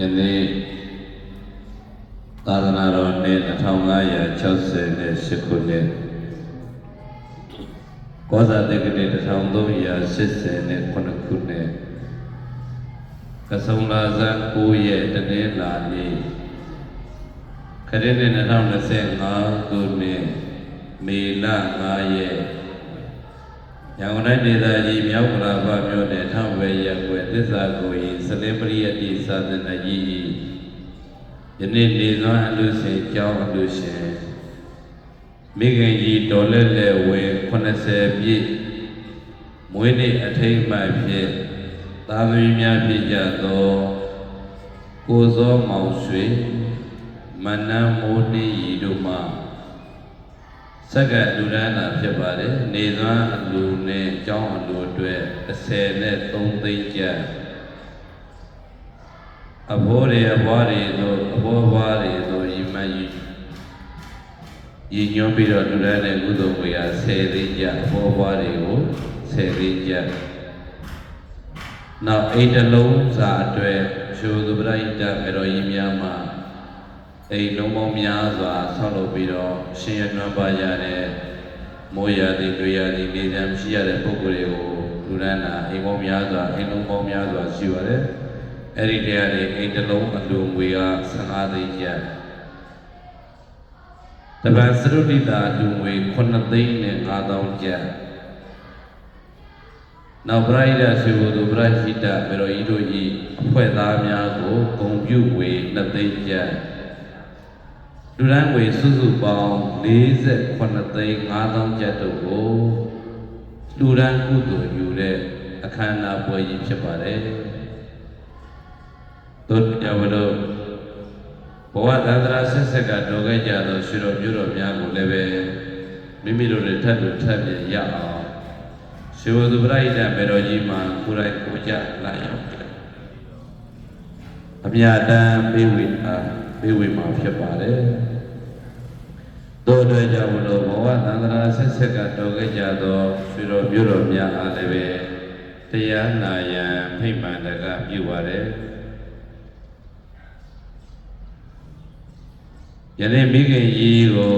ယနေ့သာသနာတော်နှစ်2568ခုနှစ်ကောဇာတက္ကတိ1389ခုနှစ်ကဆုံလာဇန်9ရက်တနင်္လာနေ့ခရစ်နှစ်2025ခုနှစ်မေလ9ရက် ရန်ကုန်တိုင်းဒေသကြီးမြောက်ကလာဘမြို့နယ်ထောင်ဝဲရက်ွယ်သစ္စာကိုဤစလင်ပရိယတိသာသနာကြီးဤယနေ့နေစွမ်းအလူရှင်ကျောင်းအလူရှင်မိခင်ကြီးတော်လက်လက်ဝင်80ပြည့်မွေးနေ့အထိမ်းအမှတ်ဖြင့်သာသမီများဖြစ်ကြသောကိုစောမောင်ရွှေမနန်းမိုးနေရီတို့မှ စက္ကလူရဏဖြစ်ပါတယ်နေသွမ်းအလူနဲ့ကျောင်းအလူအတွက်30နဲ့3သိန်းကျပ်အဘိုးတွေအဘွားတွေတို့အဘိုးဘွားတွေတို့ဤမကြီးရည်ညွှန်းပြီးတော့လူရဏနဲ့ကုသိုလ်ဝေရ10သိန်းကျပ်အဘိုးဘွားတွေကို10သိန်းကျပ်နောက်အိမ်တစ်လုံးစာအတွက်ရှုသူပရိဒတ်မေတော်ကြီးများမှာ အိမ်လုံးပေါင်းများစွာဆောက်လုပ်ပြီးတော့ရှင်ရနွမ်းပါရတဲ့မိုးရသည်တွေ့ရသည်နေကြမရှိရတဲ့ပုဂ္ဂိုလ်တွေကိုလူရန်နာအိမ်ပေါင်းများစွာအိမ်လုံးပေါင်းများစွာရှိပါတယ်။အဲ့ဒီတရားတွေအိမ်တစ်လုံးအလူငွေက15သိန်းကျပ်တပန်စရုတိတာလူငွေ9သိန်းနဲ့5000ကျပ်နောက်ပရိဒတ်ဆွေဘုသူပရိဟိတမေတော်ဤတို့ဤအဖွဲ့သားများကိုဂုံပြုဝေ2သိန်းကျပ် လူရန်ငွေစုစုပေါင်း48သိန်း5000ကျပ်တို့ကိုလူရန်ကုသိုလ်ယူတဲ့အခမ်းအနားပွဲကြီးဖြစ်ပါတယ်။တို့ကြဝလို့ဘဝသန္တရာဆက်ဆက်ကတော်ခဲ့ကြသောရှင်တော်ပြုတော်များကိုလည်းပဲမိမိတို့တွေထပ်လို့ထပ်ပြရအောင်ရှင်ဝသူပရိဒတ်မေတော်ကြီးမှာကိုယ်တိုင်ကိုကြလာရောက်အမြတ်တမ်းပေးဝေအားပေးဝေမှာဖြစ်ပါတယ်။ တို့အတွက်ကြောင့်မလို့ဘဝသန္တရာဆက်ဆက်ကတော်ခဲ့ကြသောရွှေတော်မြို့တော်များအားလည်းပဲတရားနာယံဖိမှန်တကပြုပါတယ်။ယနေ့မိခင်ကြီးကို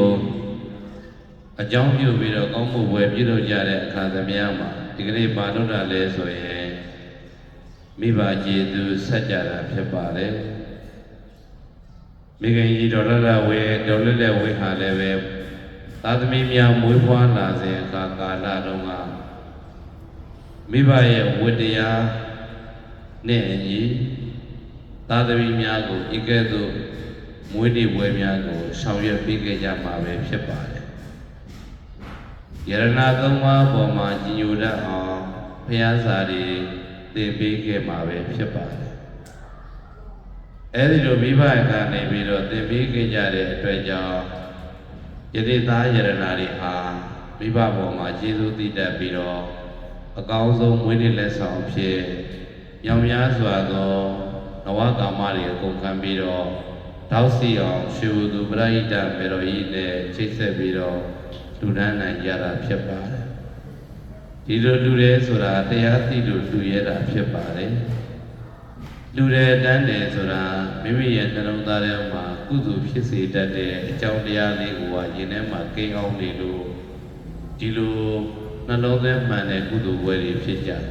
အကြောင်းပြုပြီးတော့ကောင်းမှုဝယ်ပြုလုပ်ကြတဲ့အခါသမယမှာဒီကနေ့ပါလို့တာလဲဆိုရင်မိဘကျေသူဆက်ကြတာဖြစ်ပါတယ်။ မိခင်ကြီးတော်လလဝေတော်လလက်ဝေဟာလည်းပဲသာသမီများမွေးဖွားလာစဉ်အခါကာလတုန်းကမိဘရဲ့ဝတ္တရားနဲ့အညီသာသမီများကိုဤကဲ့သို့မွေးနေ့ပွဲများကိုဆောင်ရွက်ပေးခဲ့ကြမှာပဲဖြစ်ပါတယ်။ယရနာသုံးပါးပေါ်မှာကြီးညိုတတ်အောင်ဘုရားစာတွေသင်ပေးခဲ့မှာပဲဖြစ်ပါတယ်။ အဲဒီလိုမိဘကနေပြီးတော့သင်ပေးခဲ့ကြတဲ့အတွက်ကြောင့်ယတိသားယရနာတွေဟာမိဘပေါ်မှာကျေးဇူးတည်တတ်ပြီးတော့အကောင်းဆုံးမွေးနေ့လက်ဆောင်ဖြစ်ရောင်များစွာသောနဝကာမတွေအကုန်ခံပြီးတော့တောက်စီအောင်ရှူသူပရိဒတ်မေတော်ကြီးနဲ့ချိတ်ဆက်ပြီးတော့လူဒန်းနိုင်ကြတာဖြစ်ပါတယ်ဒီလိုလူရဲဆိုတာတရားသိလို့လူရဲတာဖြစ်ပါတယ် လူရဲတန်းတယ်ဆိုတာမိမိရဲ့နှလုံးသားထဲမှာကုသိုလ်ဖြစ်စေတတ်တဲ့အကြောင်းတရားလေးကိုရင်ထဲမှာကိန်းအောင်နေလို့ဒီလိုနှလုံးသွင်းမှန်တဲ့ကုသိုလ်ဝယ်တွေဖြစ်ကြတယ်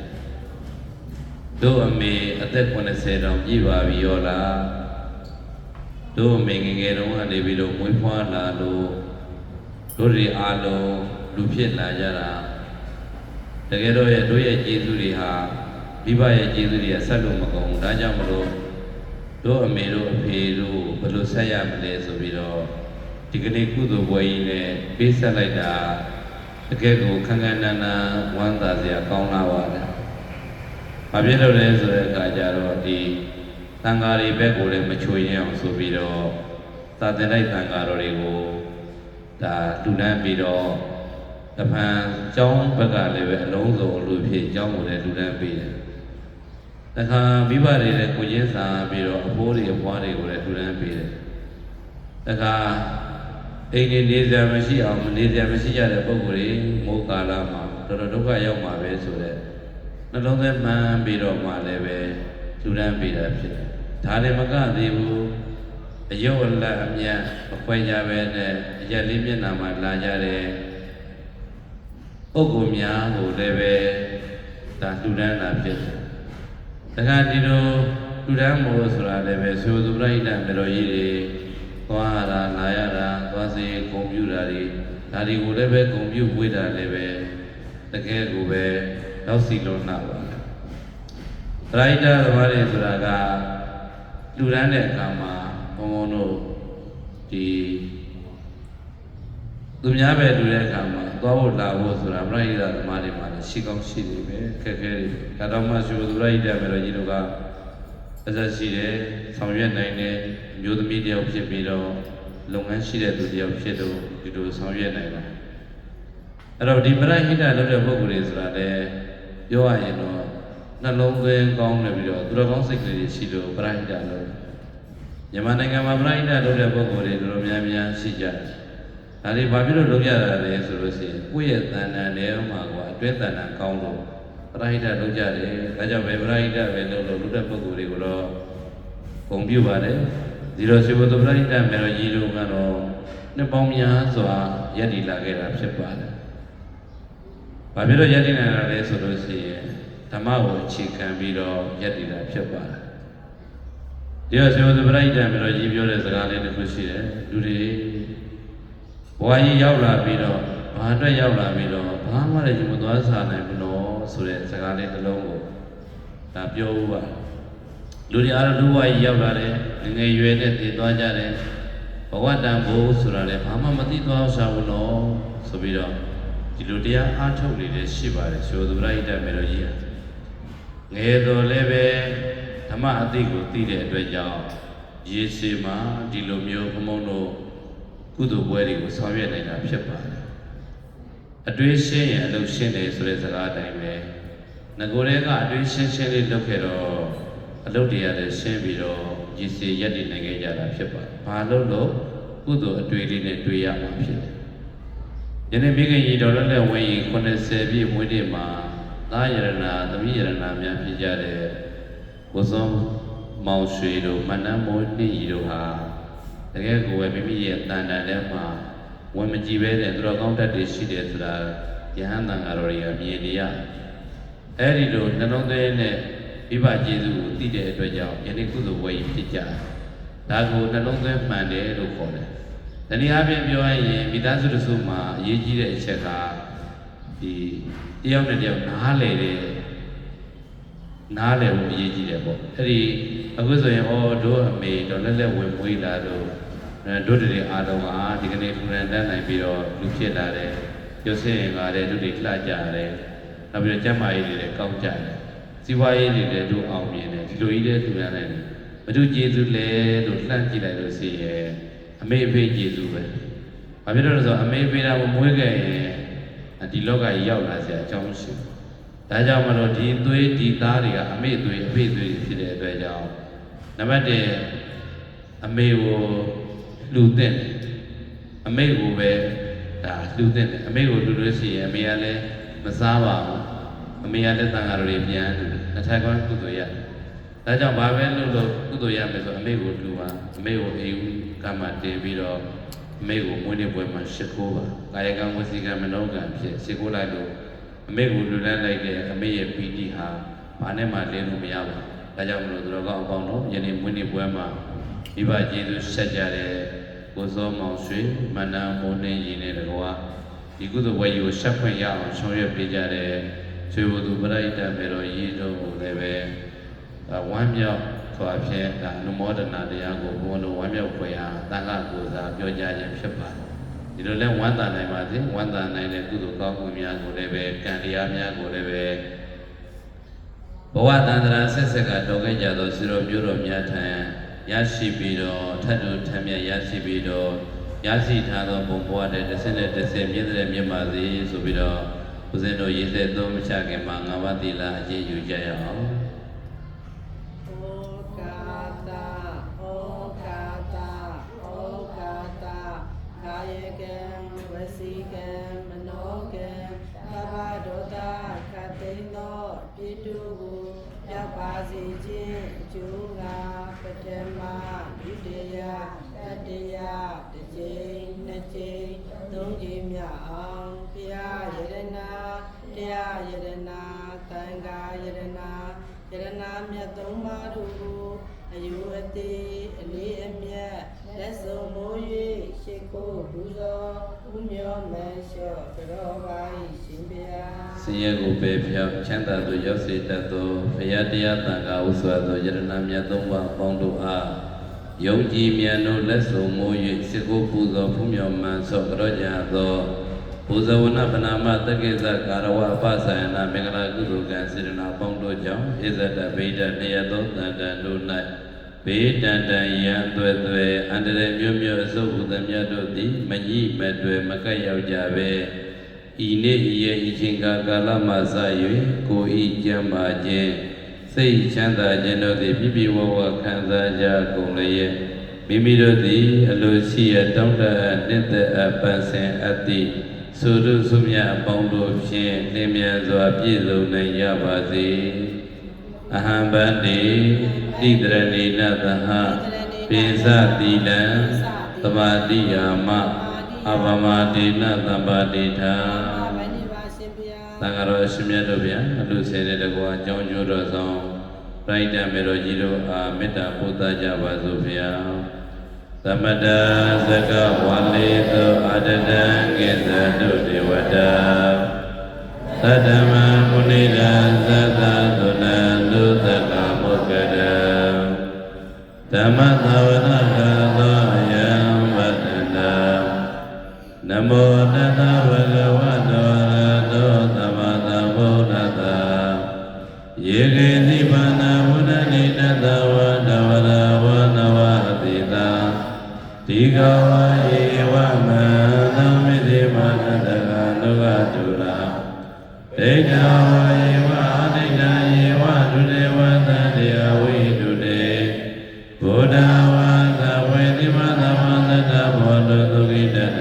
တို့အမေအသက်80တောင်ပြည့်ပါပြီရောလားတို့အမေငယ်ငယ်တုန်းကနေပြီးတော့မွေးဖွားလာလို့တို့တွေအားလုံးလူဖြစ်လာကြတာတကယ်တော့ရဲ့တို့ရဲ့ကျေးဇူးတွေဟာ မိဘရဲ့ကျေးဇူးတွေကဆက်လို့မကုန်ဘူးဒါကြောင့်မလို့တို့အမေတို့အဖေတို့ဘယ်လိုဆက်ရမလဲဆိုပြီးတော့ဒီကနေ့ကုသိုလ်ပွဲကြီးနဲ့ပေးဆက်လိုက်တာတကယ်ကိုခန်းခန်းနာနာဝမ်းသာစရာကောင်းလာပါတယ်။ဘာဖြစ်လို့လဲဆိုတဲ့အခါကျတော့ဒီတန်ဃာတွေဘက်ကိုလည်းမချွေရင်အောင်ဆိုပြီးတော့သာသနာ့တန်ဃာတော်တွေကိုဒါလူနှမ်းပြီးတော့တပံကျောင်းဘက်ကလည်းပဲအလုံးစုံလူဖြစ်ကျောင်းကိုလည်းလူနှမ်းပြီးတယ်။ တခါမိဘတွေလည်းကိုချင်းစာပြီးတော့အဖိုးတွေအဖွားတွေကိုလည်းလူနှမ်းပြီးတယ်။တခါအိမ်နေနေစရာမရှိအောင်နေစရာမရှိကြတဲ့ပုံကိုယ်တွေမိုးကာလမှာတော်တော်ဒုက္ခရောက်မှာပဲဆိုတော့နှလုံးသွင်းမှန်းပြီးတော့မှလည်းပဲလူတန်းပေးတာဖြစ်တယ်ဒါလည်းမကသေးဘူးအယုတ်အလတ်အမြတ်မခွဲကြပဲနဲ့အရက်လေးမျက်နှာမှာလာကြတဲ့ပုဂ္ဂိုလ်များကိုလည်းပဲဒါလှူဒန်းတာဖြစ်တယ်။ တခါဒီလိုလှူဒန်းမို့ဆိုတာလည်းပဲဆွေသူပရိဒတ်မေတော်ကြီးတွေသွားရတာလာရတာသွားစေဂုံပြူတာတွေဒါတွေကိုလည်းပဲဂုံပြူဝေးတာလည်းပဲတကယ်ကိုပဲတော့စီလုံးနာပါလား။ပရိဒတ်သမားတွေဆိုတာကလူရန်တဲ့အခါမှာဘုံဘုံတို့ဒီ သူများပဲလူတဲ့အခါမှာသွားဖို့လာဖို့ဆိုတာပရိဒတ်သမားတွေမှာလည်းရှိကောင်းရှိနေပဲခက်ခဲတွေဒါတော့မှရှိသူပရိဒတ်ပဲတော့ကြီးတို့ကအသက်ရှိတယ်ဆောင်ရွက်နိုင်တယ်မျိုးသမီးတယောက်ဖြစ်ပြီးတော့လုပ်ငန်းရှိတဲ့သူတယောက်ဖြစ်တော့ဒီလိုဆောင်ရွက်နိုင်တာအဲ့တော့ဒီပရိဟိတလုပ်တဲ့ပုဂ္ဂိုလ်တွေဆိုတာလည်းပြောရရင်တော့နှလုံးသွင်းကောင်းနေပြီးတော့သူတော်ကောင်းစိတ်ကလေးတွေရှိလို့ပရိဟိတလုပ်တယ်မြန်မာနိုင်ငံမှာပရိဟိတလုပ်တဲ့ပုဂ္ဂိုလ်တွေတော်တော်များများရှိကြတယ် ဒါတွေဘာဖြစ်လို့လုပ်ရတာလဲဆိုလို့ရှိရင်ကိုယ့်ရဲ့တဏ္ဍာထဲမှာကအတွင်းတဏ္ဍာကောင်းလို့ပရိဟိတလုပ်ကြတယ်ဒါကြောင့်ပဲပရိဟိတပဲလုပ်လို့လုပ်တဲ့ပုဂ္ဂိုလ်တွေကိုတော့ဂုဏ်ပြုပါတယ်ဒီလိုရှိဖို့ပရိဟိတမေတော်ကြီးတို့ကတော့နှစ်ပေါင်းများစွာယက်တည်လာခဲ့တာဖြစ်ပါတယ်။ဘာဖြစ်လို့ယက်တည်နေတာလဲဆိုလို့ရှိရင်ဓမ္မကိုအခြေခံပြီးတော့ယက်တည်တာဖြစ်ပါတယ်။ဒီတော့ဇေဝသပရိဒံမျိုးတော့ကြီးပြောတဲ့စကားလေးတစ်ခုရှိတယ်။လူတွေ ဘဝကြီးရောက်လာပြီးတော့ဘာအတွက်ရောက်လာပြီးတော့ဘာမှလည်းယူမသွားစားနိုင်ဘူးနော်ဆိုတဲ့စကားလေးတစ်လုံးကိုဒါပြောဦးပါလူတွေအားလုံးလူဘဝကြီးရောက်လာတယ်ငယ်ငယ်ရွယ်နဲ့တည်သွားကြတယ်ဘဝတန်ဖို့ဆိုတာလည်းဘာမှမသိသွားစားဘူးနော်ဆိုပြီးတော့ဒီလိုတရားအားထုတ်နေတဲ့ရှိပါတယ်ဆိုသူပရိဒတ်မေတော်ကြီးဟာငယ်တော်လည်းပဲဓမ္မအသိကိုသိတဲ့အတွက်ကြောင့်ရေစီမှာဒီလိုမျိုးဘုံဘုံတို့ ကုသိုလ်ပွဲတွေကိုဆောင်ရွက်နေတာဖြစ်ပါတယ်အတွေ့ရှင်းရင်အလုပ်ရှင်းတယ်ဆိုတဲ့စကားအတိုင်းပဲငကိုယ်တည်းကအတွေ့ရှင်းရှင်းလေးလုပ်ခဲ့တော့အလုပ်တွေကလည်းရှင်းပြီးတော့ရေစီရက်တည်နိုင်ခဲ့ကြတာဖြစ်ပါတယ်ဘာလို့လို့ကုသိုလ်အတွေ့လေးနဲ့တွေ့ရမှာဖြစ်တယ်ယနေ့မိခင်ကြီးတော်လည်းလည်းဝင်ရင်80ပြည့်မွေးနေ့မှာသာယရဏသမီးယရဏများဖြစ်ကြတဲ့ဝဇွန်မောင်ရွှေတို့မနန်းမိုးနှင်းကြီးတို့ဟာ တကယ်ကိုပဲမိမိရဲ့တန်တန်ထဲမှာဝင်မကြည့်ပဲတဲ့သူတော်ကောင်းတတ်တွေရှိတယ်ဆိုတာယဟန်တန်ဃာတော်တွေကမြင်နေရအဲ့ဒီလိုနှလုံးသွင်းနဲ့မိဘကျေးဇူးကိုသိတဲ့အတွက်ကြောင့်ယနေ့ကုသိုလ်ဝယ်ရင်ဖြစ်ကြတယ်ဒါကိုနှလုံးသွင်းမှန်တယ်လို့ခေါ်တယ်။တနည်းအားဖြင့်ပြောရရင်မိသားစုတစ်စုမှာအရေးကြီးတဲ့အချက်ကဒီတယောက်နဲ့တယောက်နားလည်တဲ့နားလည်ဖို့အရေးကြီးတယ်ပေါ့။အဲ့ဒီအခုဆိုရင်ဩတို့အမေတော့လက်လက်ဝင်မွေးလာတော့ အဲတို့တွေအားလုံးဟာဒီကနေ့ထူရန်တန်းနိုင်ပြီးတော့လူဖြစ်လာတယ်။ရုပ်ဆင်းရင်လာတယ်တို့တွေလှကြတယ်။နောက်ပြီးတော့ကျမ်းမာရေးတွေလည်းကောင်းကြတယ်။စီးပွားရေးတွေလည်းတို့အောင်မြင်တယ်ဒီလိုကြီးလည်းထူရန်နိုင်တယ်။ဘုသူကျေးဇူးလဲလို့လှမ်းကြည့်လိုက်လို့ရှိရင်အမေအဖေကျေစုပဲ။ဘာဖြစ်လို့လဲဆိုတော့အမေအဖေတာမမွေးခဲ့ရင်ဒီလောကကြီးရောက်လာစရာအကြောင်းရှိဘူး။ဒါကြောင့်မလို့ဒီသွေးဒီသားတွေကအမေသွေးအဖေသွေးဖြစ်တဲ့အတွက်ကြောင့်နံပါတ်1အမေကို လှူတဲ့တယ်။အမေကိုပဲဒါလှူတဲ့တယ်။အမေကိုလှူလို့ရှိရင်အမေကလည်းမစားပါဘူး။အမေကလည်းတန်ဃာတော်တွေပြန်လှူတယ်။တစ်ထပ်ကောင်းကုသိုလ်ရတယ်။ဒါကြောင့်ဘာပဲလုပ်လို့ကုသိုလ်ရမယ်ဆိုအမေကိုလူပါအမေကိုအိမ်ကမှတင်ပြီးတော့အမေကိုမွေးနေ့ပွဲမှာရှ िख ိုးပါကာယကံဝစီကံမနောကံဖြစ်ရှ िख ိုးလိုက်လို့အမေကိုလူလန်းလိုက်တဲ့အမေရဲ့ပီတိဟာဘာနဲ့မှလင်းလို့မရပါဘူးဒါကြောင့်မလို့သူတော်ကောင်းအပေါင်းတို့ယနေ့မွေးနေ့ပွဲမှာမိဘကျေးဇူးဆက်ကြတဲ့ ကိုစောမောင်ရွှေမန္တန်မိုးနှင်းရည်နဲ့တကွာဒီကုသိုလ်ဝယ်ယူဆက်ဖွင့်ရအောင်ဆောင်ရွက်ပေးကြတဲ့ဆွေဘုသူပရိဒတ်မေတော်ရည်တို့ကိုလည်းပဲဒါဝမ်းမြောက်ဆိုအဖြစ်ဒါအနုမောဒနာတရားကိုဘုန်းတော်ဝမ်းမြောက်ဖွယ်ဟာတန်ခါကိုယ်စားပြောကြားခြင်းဖြစ်ပါတယ်ဒီလိုလဲဝမ်းသာနိုင်ပါစေဝမ်းသာနိုင်တဲ့ကုသိုလ်ကောင်းမှုများကိုလည်းပဲကံတရားများကိုလည်းပဲဘဝတန္တရာဆက်ဆက်ကတော်ခဲ့ကြသောစီတော်မျိုးတော်များထံ ရရှိပြီးတော့ထတ်တူထမ်းမြတ်ရရှိပြီးတော့ရရှိထားသောဘုံဘဝတဲ့တစ်ဆင့်နဲ့တစ်ဆင့်မြင့်တဲ့မြင့်ပါစေဆိုပြီးတော့ဦးဇင်းတို့ရေးသက်သုံးမချခင်မှာငါးပါးသီလအကျင့်ယူကြရအောင် သုံးပါးတို့ကိုအယူအသေးအလေးအမြတ်လက်စုံမိုး၍ရှ िख ိုးပူဇော်ဥမျောမလျှော့ကြောပါ၏ရှင်ဗျာဆင်းရဲကိုပယ်ဖြောက်ချမ်းသာသို့ရောက်စေတတ်သောဘုရားတရားတန်ခါဥစွာသောယရဏမြတ်သုံးပါးပေါင်းတို့အားယုံကြည်မြန်တို့လက်စုံမိုး၍စေကိုပူဇော်ဖူးမြော်မှန်ဆော့ကြောကြသော ပူဇဝနပနာမတက္ကိစ္စကာရဝအပသယနာမင်္ဂလာကုသိုလ်ကံစေတနာပေါင်းတို့ကြောင့်ဣဇဒဗိဒနေယသောတန်တန်တို့၌ဘေးတန်တန်ရန်သွဲသွဲအန္တရာယ်မျိုးမျိုးအစုပ်ဟူသည်မြတ်တို့သည်မကြီးမတွယ်မကက်ရောက်ကြပဲဤနေ့ဤရဲ့ဤချိန်ကာကာလမှစ၍ကိုဤကြံပါခြင်းစိတ်ချမ်းသာခြင်းတို့သည်ပြည့်ပြည့်ဝဝခံစားကြကုန်လျက်မိမိတို့သည်အလိုရှိရတောင်းတအပ်နှစ်သက်အပ်ပန်းစင်အပ်သည့် သုရုစုမြတ်အပေါင်းတို့ဖြင့်လင်းမြန်စွာပြည့်စုံနိုင်ကြပါစေအဟံဗန္တိတိတရဏိနသဟပိစတိလံသမာတိယာမအပမတိနသမ္ပါတိထာအာမနိပါရှင်ဗျာသံဃာတော်အရှင်မြတ်တို့ဗျာအလူဆယ်တဲ့တကွာအကြောင်းကျိုးတော်ဆောင်ပြိုက်တမေတော်ကြီးတို့အားမေတ္တာပို့သကြပါစို့ဗျာ သမတသကဝါလေသောအာတတံကိသတုဒေဝတာသတ္တမံမုနိဒံသတ္တသုနံလူသကမုက္ကရံဓမ္မသဝ သုခိတတ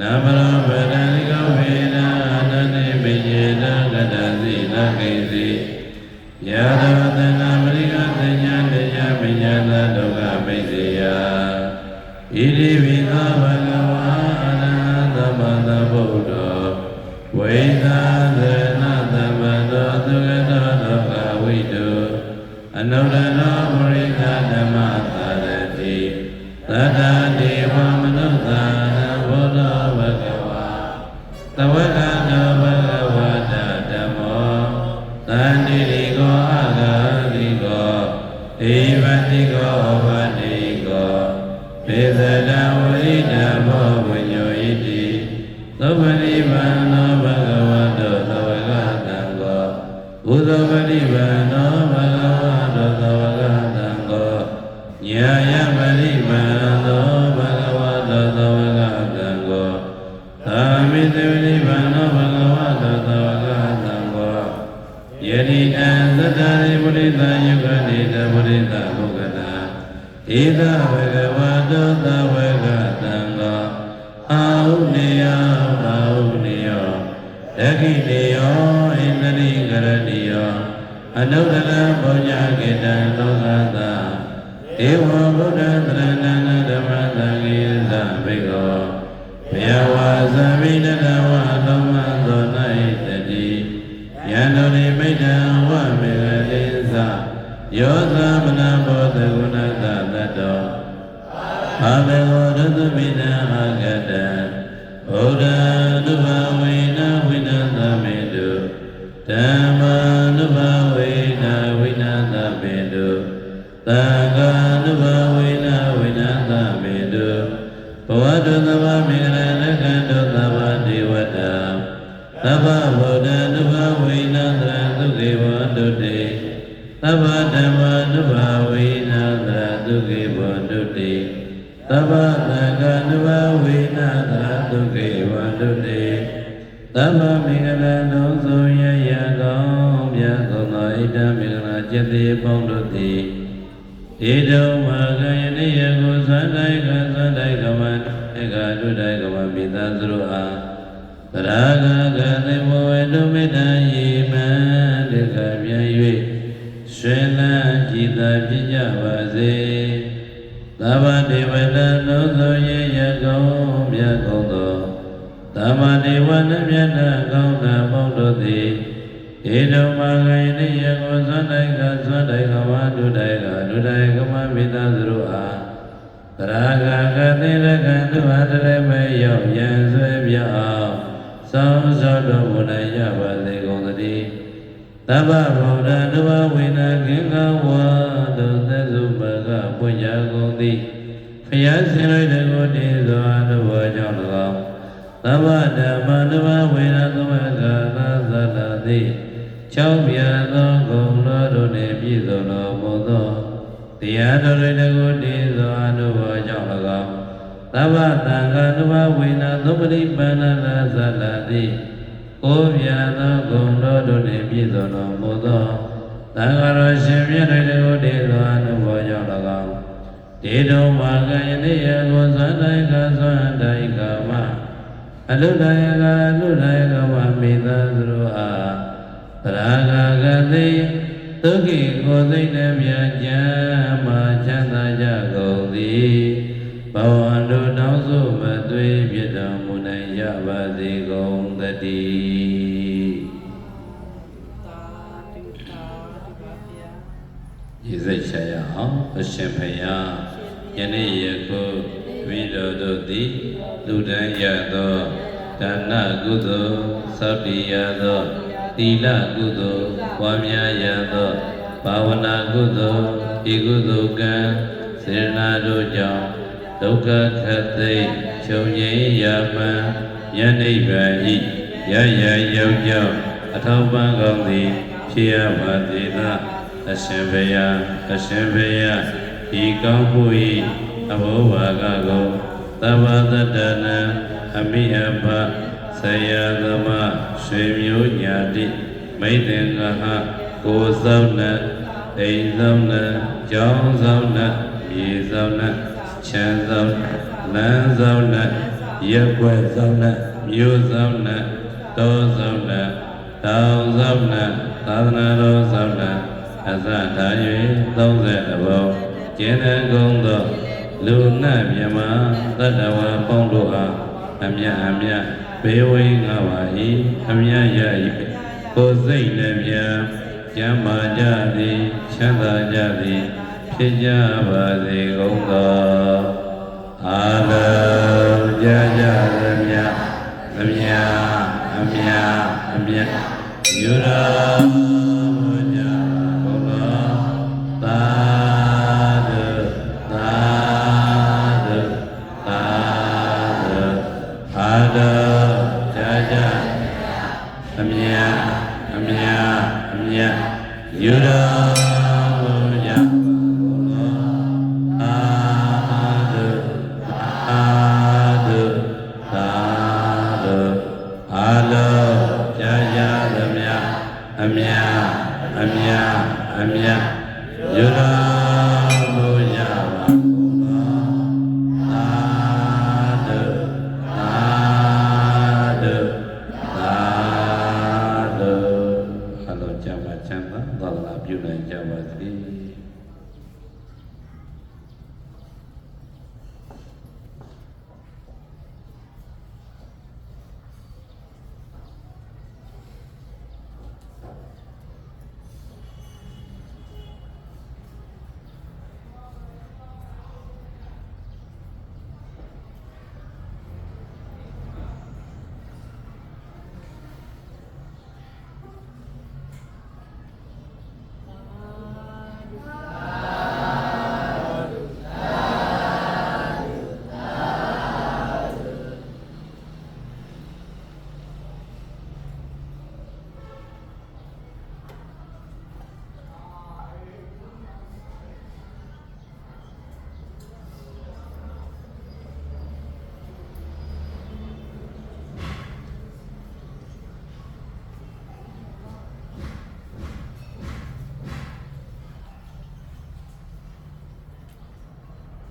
နမရဗဒနိကဝေဒအနန္တိပိယေနကတသိနကိသိယရတနာမရိကသညာတရားပညာသာဒုက္ခမိစေယဣတိပိသဘဂဝါအရဟံသမ္မာသမ္ဗုဒ္ဓောဝိသာသနာသမ္မတောသုခတောဒုက္ခဝိတုအနုတ္တရောပရိသဓမ္မသာရတိသတ္တ သဝကနောဘဂဝတဓမ္မောသန္တိရိကောအဂာတိကောဧဝတိကောဗတိကောပေသတံဝိဓမ္မောဝိညောဣတိသုပတိဗံနောဘဂဝတောသဝကတံကောဘုဇဝတိဗံနောဘဂဝတောသဝကတံကောညာယပရိမန္တော တ္တရိပုရိသယုဂတိတပုရိသဘုဂတာဧသဘဂဝတောသဝကတံကိုအာဟုနေယအာဟုနေယဒခိနေယောဣန္ဒြိကရဏီယောအနုတ္တရပုညကေတံလောကသာဧဝံဗုဒ္ဓသရဏံဓမ္မသံဃိသဘိကောဘယဝါသမိတတဝသောမသော၌တတိယန္တုရိမိတံဝမေရတိသ ယောသမနဘောဓဂုဏသတတ္တောအာဘေဝရတမိနအာဂတံဘုဒ္ဓနုဘဝေနဝိနသမေတုဓမ္မာနုဘဝေနဝိနသမေတုသံဃာနုဘဝေနဝိနသမေတုဘဝတုသဗ္ဗမေရဏကံတုသဗ္ဗဒေဝတာသဗ္ဗ သဗ္ဗသံဃာနုဘဝေနသရသုခေဝတုတေသမ္မာမင်္ဂလာလုံးစုံရရကောင်းမြတ်သောဣဒ္ဓမင်္ဂလာကျက်သေးပေါင်းတို့သည်ဧတုမဂယနိယကိုသန္တိုက်ကသန္တိုက်ကမဧကဒုတိုက်ကမမိသားစုတို့အားပရာဂကသေမောဝေတုမေတ္တယေမံတေကပြန်၍ရွှေလန်းကြည်သာပြကြပါစေ သဗ္ဗဒေဝတလုံးစုံရေရကုံမြတ်ကုန်သောသမ္မာဒေဝနမြတ်နာကောင်းတာဘုံတို့သည်ဧတုမဂိနိယကိုသွန်တိုင်ကသွန်တိုင်ကဝါဒုတိုင်ကဒုတိုင်ကမမိသားစုတို့အားတရာဂကတိရကံသူဟာတရမေရောက်ရန်ဆွဲပြအောင်သောင်းသောတော်မူနိုင်ရပါစေကုန်သတည်း သဗ္ဗဗုဒ္ဓနဝဝိနာကင်္ဂဝါတုသက်စုပကပွင့်ကြကုန်သည်ဖျားရှင်လိုက်တကိုတည်သောအနဘောကြောင့်၎င်းသဗ္ဗဓမ္မနဝဝိနာသမကသာသတတိချောင်းပြသောဂုဏ်တော်တို့နှင့်ပြည့်စုံတော်မူသောတရားတော်တွေတကုတည်သောအနုဘောကြောင့်၎င်းသဗ္ဗတံဃာနုဘဝိနာသုပတိပန္နနာသလတိ ကိုးပြသောဂုဏ်တော်တို့နှင့်ပြည့်စုံတော်မူသောသံဃာတော်ရှင်မြတ်တွေတကုတည်သောအနုဘောကြောင့်၎င်းဒေတုံမာကယနေ့ယကိုသံတိုင်ကသံတိုင်ကမအလုတိုင်ကအလုတိုင်ကမမိသားစုတို့အားသရဂဂတိဒုက္ခိကိုယ်သိမ့်တဲ့မြတ်ကြမ်းမှာချမ်းသာကြကုန်သည် ဘဝန္တုတောင်းစုမသွေးပြတော်မူနိုင်ကြပါစေကုန်သတည်းသာဓုသာဓုပါဗျာရည်စိတ်ချရအောင်အရှင်ဖယားယနေ့ယခုဝိတော်တို့သည်လူတန်းရသောဒါနကုသိုလ်သောတိရသောသီလကုသိုလ်ဝါများရသောဘာဝနာကုသိုလ်ဤကုသိုလ်ကံစေရနာတို့ကြောင့် ဒုက္ခခတ်သိမ်းချုပ်ငြိမ်းရမှန်ယနေ့ဗံဤရရရောက်ကြောင်းအထောက်ပံ့ကောင်းသည်ဖြစ်ရပါစေသာအရှင်ဘုရားအရှင်ဘုရားဒီကောင်းမှုဤအဘောဘာကကိုသဗ္ဗတတ္တနံအမိအဘဆရာသမရွှေမျိုးညာတိမိတ်တင်္ဂဟကိုယ်ဆောင်နအိမ်ဆောင်နကျောင်းဆောင်နမြေဆောင်န ချမ်းဆောင်လမ်းဆောင်နရက်ွယ်ဆောင်နမြို့ဆောင်နတောဆောင်နတောင်ဆောင်နသာသနာတော်ဆောင်နအစထား၍30ဘုံကျင်းတဲ့ကုန်းသောလူနှင့်မြမတတ္တဝါပေါင်းတို့အားအမြတ်အမြတ်ဘေးဝိငါပါ၏အမြတ်ရ၏ကိုယ်စိတ်လည်းမြတ်ကျမ်းမာကြသည်ချမ်းသာကြသည် ဖြစ်ကြပါစေကုန်သော ယူ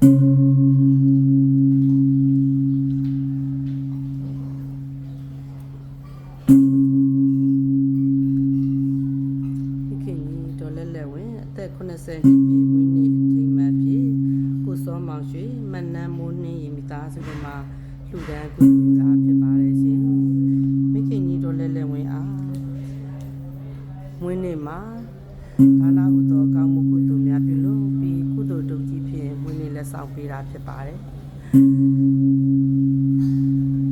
80နှစ်ပြည့်မွေးနေ့အထိမ်းအမှတ်ဖြစ်ကိုကိုစောမောင်ရွှေမနန်းမိုးနှင်းရင်မိသားစုတို့မှာလှူဒန်းကူညီတာ တာဖြစ်ပါတယ်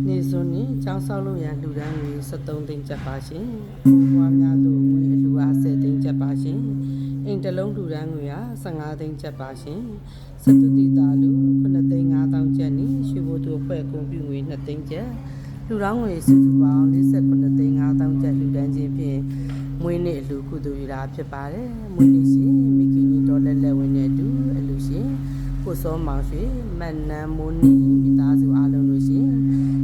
နေစွန်းနေចောင်းဆောက်လို့ရန်လှူဒန်းငွေ73သိန်းကျပ်ပါရှင်ဘုရားများတို့ငွေအလှူအား10သိန်းကျပ်ပါရှင်အိမ်တစ်လုံးလှူဒန်းငွေအား15သိန်းကျပ်ပါရှင်စတုတိတာလူ9သိန်း5000ကျပ်နှင့်ရွှေဘိုသူအဖွဲ့ကုန်ပြုငွေ2သိန်းကျပ်လူတောင်းငွေစုစုပေါင်း48သိန်း5000ကျပ်လှူဒန်းခြင်းဖြင့်မွေးနေ့အလှူကုသိုလ်ရတာဖြစ်ပါတယ်မွေးနေ့ရှင်မိခင် ကိုစောမောင်ရွှေမန်နန်းမိုးနီမိသားစုအားလုံးတို့ရှင်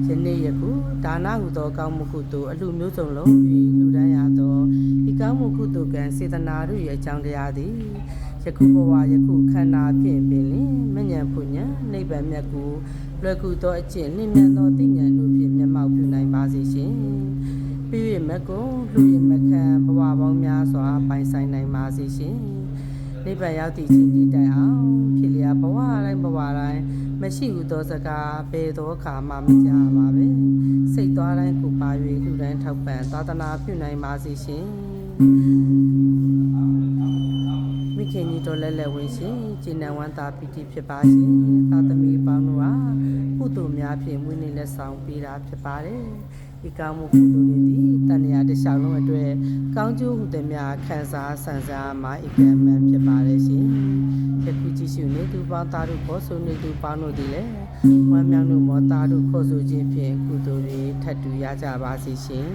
ယနေ့ယခုဒါနဟုသောကောင်းမှုကုသိုလ်အလှူမျိုးစုံလုံး၍လှူဒန်းရသောဒီကောင်းမှုကုသိုလ်ကံစေတနာတို့ရဲ့အကြောင်းတရားသည်ယခုဘဝယခုခန္ဓာဖြင့်ပင်လင်မညံဖုန်ညံနိဗ္ဗာန်မြတ်ကိုလွယ်ကူသောအကျင့်နှင့်မြတ်သောသိဉာဏ်တို့ဖြင့်မျက်မှောက်ပြုနိုင်ပါစေရှင်ပြည့်ရမကုံလူရမခံဘဝပေါင်းများစွာပိုင်ဆိုင်နိုင်ပါစေရှင် နိဗ္ဗာန်ရောက်သည့်ချိန်ဒီတိုင်အောင်ဖြစ်လျာဘဝတိုင်းဘဝတိုင်းမရှိဟုသောစကားဘယ်သောအခါမှမကြားပါပဲစိတ်သွားတိုင်းကိုပါ၍လူတိုင်းထောက်ပံ့သာသနာပြုနိုင်ပါစေရှင်မိခင်ကြီးတို့လည်းလည်းဝင်ရှင်ကျင့်နံဝမ်းသာပီတိဖြစ်ပါရှင်သာသမီပေါင်းတို့ဟာကုသိုလ်များဖြင့်မွေးနေ့လက်ဆောင်ပေးတာဖြစ်ပါတယ် ဒီကောင်းမှုကုသိုလ်တွေသည်တန်ရာတစ်လျှောက်လုံးအတွက်ကောင်းကျိုးဟုသည်များခံစားဆန်စားမှာဧကမန်ဖြစ်ပါတယ်ရှင်ယခုကြည့်ရှုနေသူပေါင်းသားတို့ခေါ်ဆိုနေသူပေါင်းတို့သည်လည်းဝမ်းမြောက်လို့မောသားတို့ခေါ်ဆိုခြင်းဖြင့်ကုသိုလ်တွေထပ်တူရကြပါစေရှင်